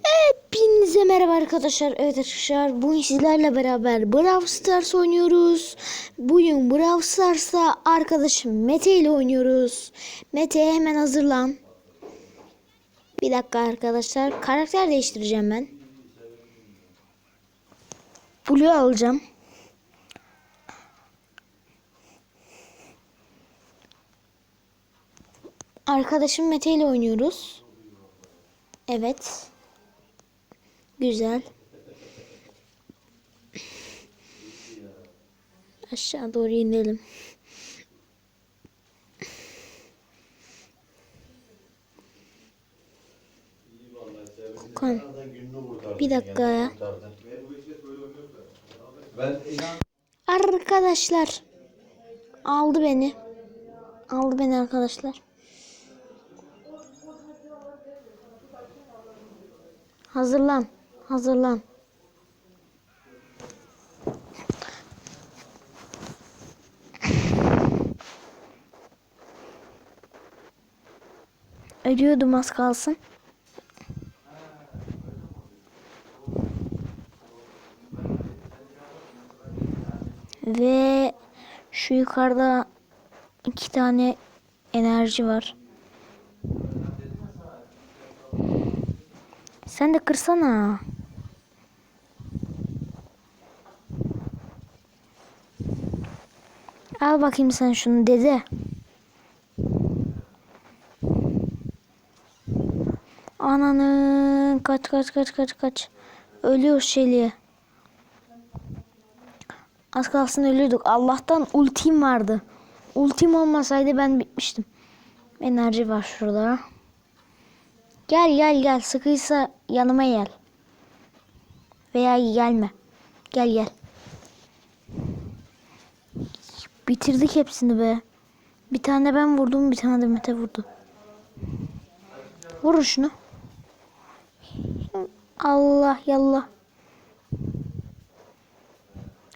Hepinize merhaba arkadaşlar. Evet arkadaşlar bugün sizlerle beraber Brawl Stars oynuyoruz. Bugün Brawl Stars'ta arkadaşım Mete ile oynuyoruz. Mete hemen hazırlan. Bir dakika arkadaşlar. Karakter değiştireceğim ben. Blue alacağım. Arkadaşım Mete ile oynuyoruz. Evet. Güzel. Aşağı doğru inelim. Okan. Bir dakika ya. Arkadaşlar. Aldı beni. Aldı beni arkadaşlar. Hazırlan. Hazırlan. Ölüyordum az kalsın. Ve şu yukarıda iki tane enerji var. Sen de kırsana. Al bakayım sen şunu dede. Ananı kaç kaç kaç kaç kaç. Ölüyor Şeli'ye. Az kalsın ölüyorduk. Allah'tan ultim vardı. Ultim olmasaydı ben bitmiştim. Enerji var şurada. Gel gel gel. Sıkıysa yanıma gel. Veya gelme. Gel gel. Bitirdik hepsini be. Bir tane ben vurdum, bir tane de Mete vurdu. Vurun şunu. Allah yallah.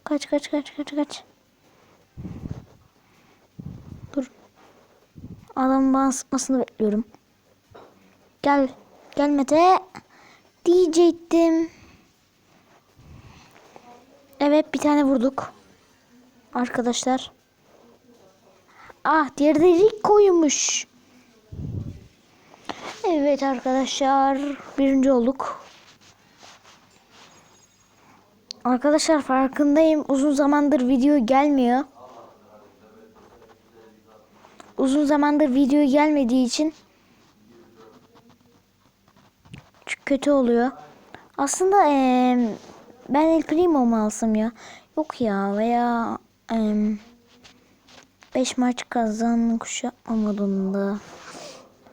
Kaç kaç kaç kaç kaç. Dur. Adam bana sıkmasını bekliyorum. Gel. Gel Mete. Diyecektim. Evet bir tane vurduk. Arkadaşlar. Ah diğeri de Rico'ymuş. Evet arkadaşlar. Birinci olduk. Arkadaşlar farkındayım. Uzun zamandır video gelmiyor. Uzun zamandır video gelmediği için çok kötü oluyor. Aslında eee, ben El Primo mu alsam ya? Yok ya veya 5 maç kazan kuşatma modunda.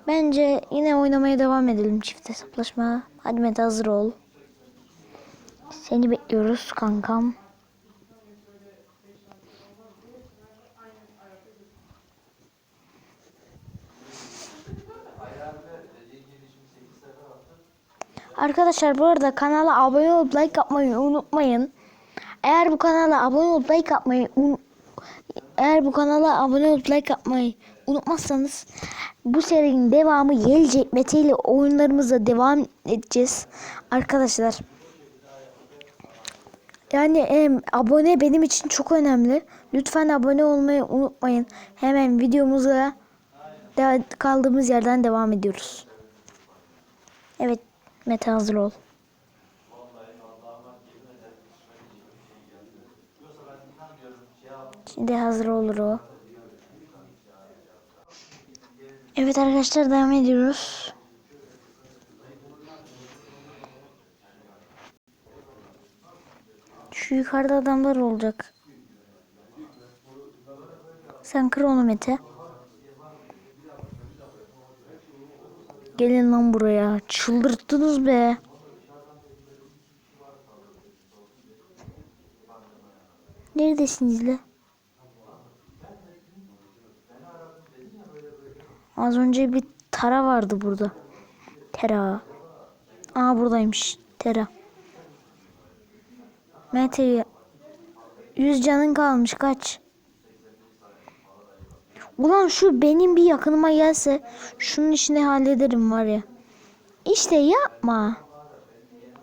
Bence yine oynamaya devam edelim çift hesaplaşma. Hadi Mete hazır ol. Seni bekliyoruz kankam. Arkadaşlar bu arada kanala abone olup like yapmayı unutmayın. Eğer bu kanala abone olup like yapmayı un- eğer bu kanala abone olup like yapmayı unutmazsanız bu serinin devamı gelecek. Mete ile oyunlarımıza devam edeceğiz. Arkadaşlar yani em, abone benim için çok önemli. Lütfen abone olmayı unutmayın. Hemen videomuza de- kaldığımız yerden devam ediyoruz. Evet Mete hazır ol. Şimdi hazır olur o. Evet arkadaşlar devam ediyoruz. Şu yukarıda adamlar olacak. Sen kır onu Mete. Gelin lan buraya. Çıldırttınız be. Neredesiniz la? Az önce bir Tara vardı burada. Tera. Aa buradaymış. Tera. Mete 100 canın kalmış kaç? Ulan şu benim bir yakınıma gelse şunun işini hallederim var ya. İşte yapma.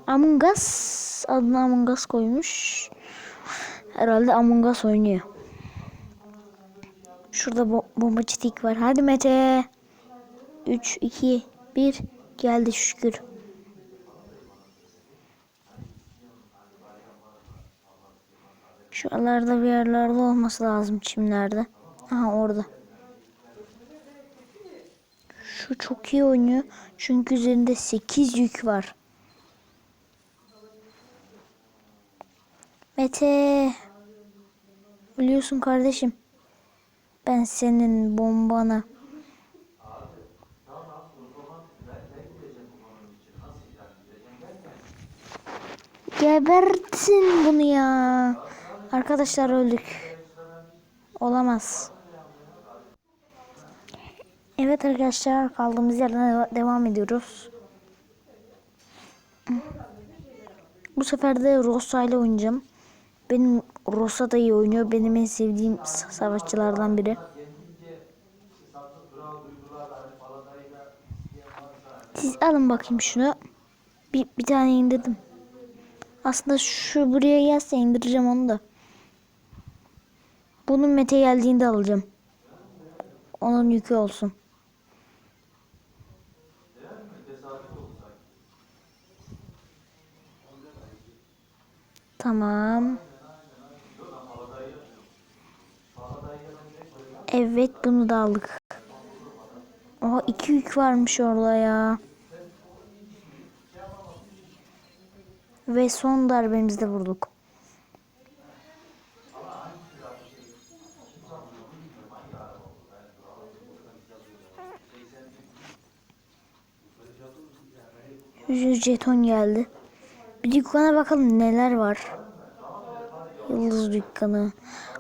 Among Us adını Among Us koymuş. Herhalde Among Us oynuyor. Şurada bo bombacı tik var. Hadi Mete. 3, 2, 1. Geldi şükür. Şuralarda bir yerlerde olması lazım çimlerde. Aha orada. Şu çok iyi oynuyor. Çünkü üzerinde 8 yük var. Mete. Biliyorsun kardeşim. Ben senin bombana. Gebertin bunu ya. Arkadaşlar öldük. Olamaz. Evet arkadaşlar kaldığımız yerden deva- devam ediyoruz. Bu sefer de Rosa ile oynayacağım. Benim Rosa da iyi oynuyor. Benim en sevdiğim savaşçılardan biri. Siz alın bakayım şunu. Bir, bir tane indirdim. Aslında şu buraya gelse indireceğim onu da. Bunun Mete geldiğinde alacağım. Onun yükü olsun. Tamam. Evet bunu da aldık. Oha iki yük varmış orada ya. Ve son darbemizde vurduk. Yüz jeton geldi. Bir dükkana bakalım neler var. Yıldız dükkanı.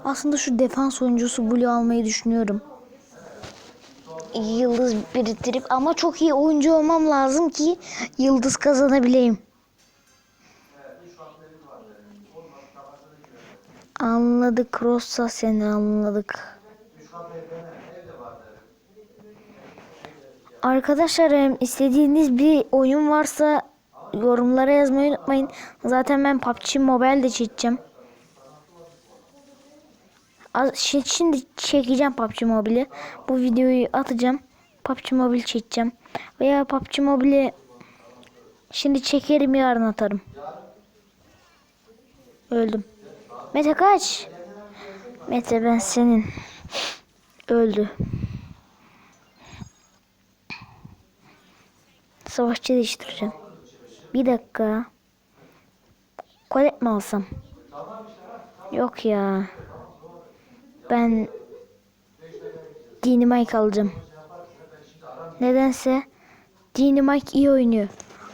Aslında şu defans oyuncusu Blue almayı düşünüyorum. Yıldız biriktirip ama çok iyi oyuncu olmam lazım ki yıldız kazanabileyim. Anladık Rossa seni anladık. Arkadaşlar istediğiniz bir oyun varsa yorumlara yazmayı unutmayın. Zaten ben PUBG Mobile de çekeceğim. Şimdi çekeceğim PUBG Mobile'i. Bu videoyu atacağım. PUBG Mobile çekeceğim. Veya PUBG Mobile'i şimdi çekerim yarın atarım. Öldüm. Mete kaç. Mete ben senin. Öldü. Savaşçı değiştireceğim. Bir dakika. Kolet mi alsam? Yok ya. Ben Dynamite alacağım. Nedense Dynamite iyi oynuyor.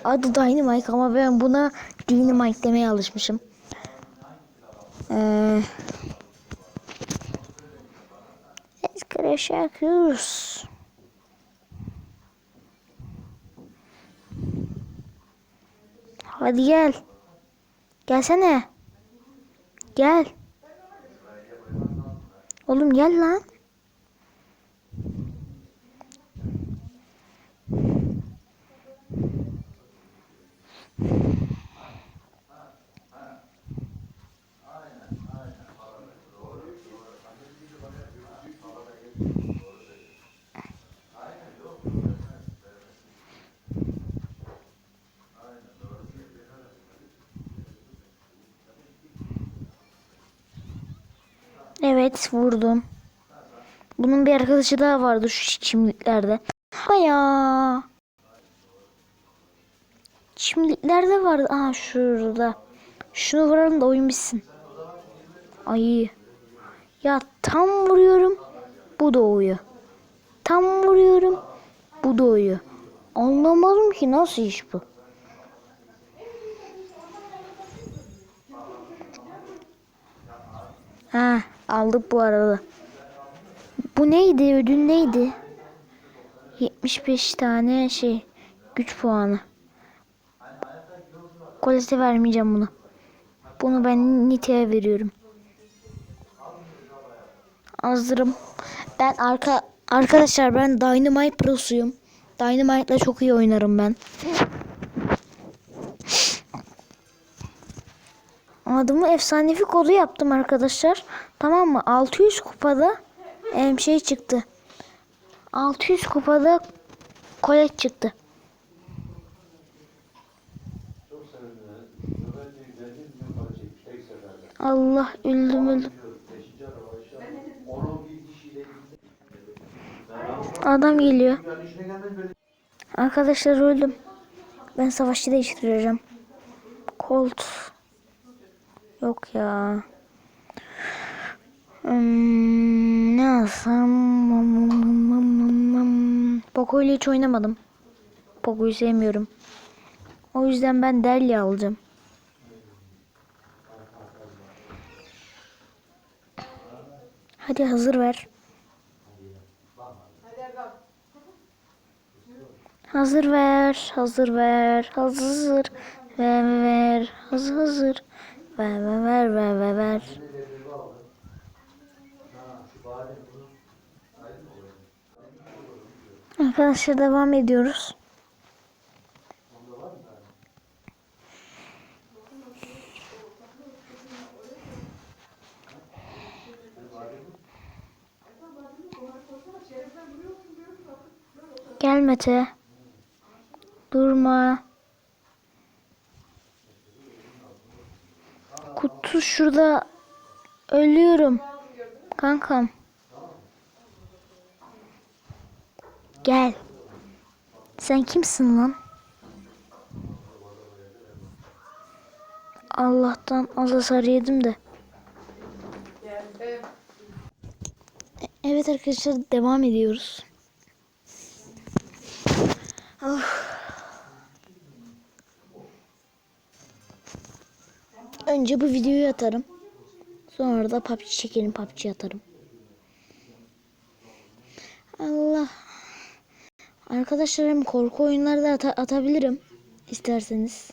Adı Dynamite ama ben buna Dynamite demeye alışmışım. Ee, let's get a shakers. Hadi gel. Gelsene. Gel. Oğlum gel lan. Evet vurdum. Bunun bir arkadaşı daha vardı şu çimliklerde. Aya. Çimliklerde vardı. Aha şurada. Şunu vuralım da oyun bitsin. Ay. Ya tam vuruyorum. Bu doğuyor. Tam vuruyorum. Bu doğuyor. Anlamadım ki nasıl iş bu. Ha aldık bu arada. Bu neydi? Ödül neydi? 75 tane şey güç puanı. Kolete vermeyeceğim bunu. Bunu ben Nite'ye veriyorum. Hazırım. Ben arka arkadaşlar ben Dynamite Pro'suyum. Dynamite'la çok iyi oynarım ben. Adımı efsanevi kodu yaptım arkadaşlar. Tamam mı? 600 kupada em, şey çıktı. 600 kupada kolet çıktı. Allah öldüm öldüm. Adam geliyor. Arkadaşlar öldüm. Ben savaşçı değiştireceğim. Colt. Yok ya. Hmm, ne alsam? Poco ile hiç oynamadım. Poco'yu sevmiyorum. O yüzden ben Delia alacağım. Hadi hazır ver. Hazır ver, hazır ver, hazır ver, ver, hazır hazır, ver, ver, ver, ver, ver, ver. Arkadaşlar devam ediyoruz. Gel Mete. Durma. Şurada. Ölüyorum. Kankam. Gel. Sen kimsin lan? Allah'tan az hasar yedim de. E- Evet arkadaşlar devam ediyoruz. Önce bu videoyu atarım. Sonra da PUBG çekelim PUBG atarım. Allah. Arkadaşlar hem korku oyunları da ata- atabilirim. isterseniz.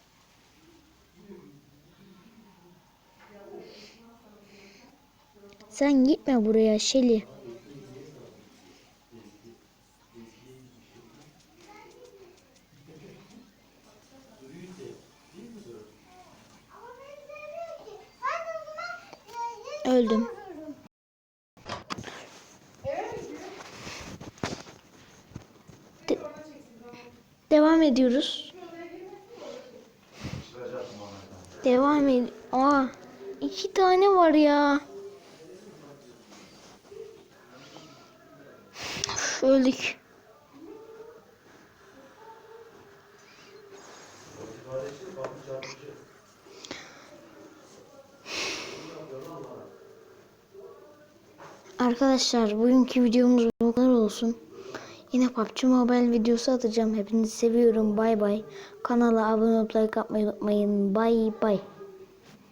Sen gitme buraya Şeli. Öldüm. De- devam ediyoruz. Devam ed. Aa, iki tane var ya. Öldük. Arkadaşlar bugünkü videomuz bu kadar olsun. Yine PUBG Mobile videosu atacağım. Hepinizi seviyorum. Bay bay. Kanala abone olup like atmayı unutmayın. Bay bay.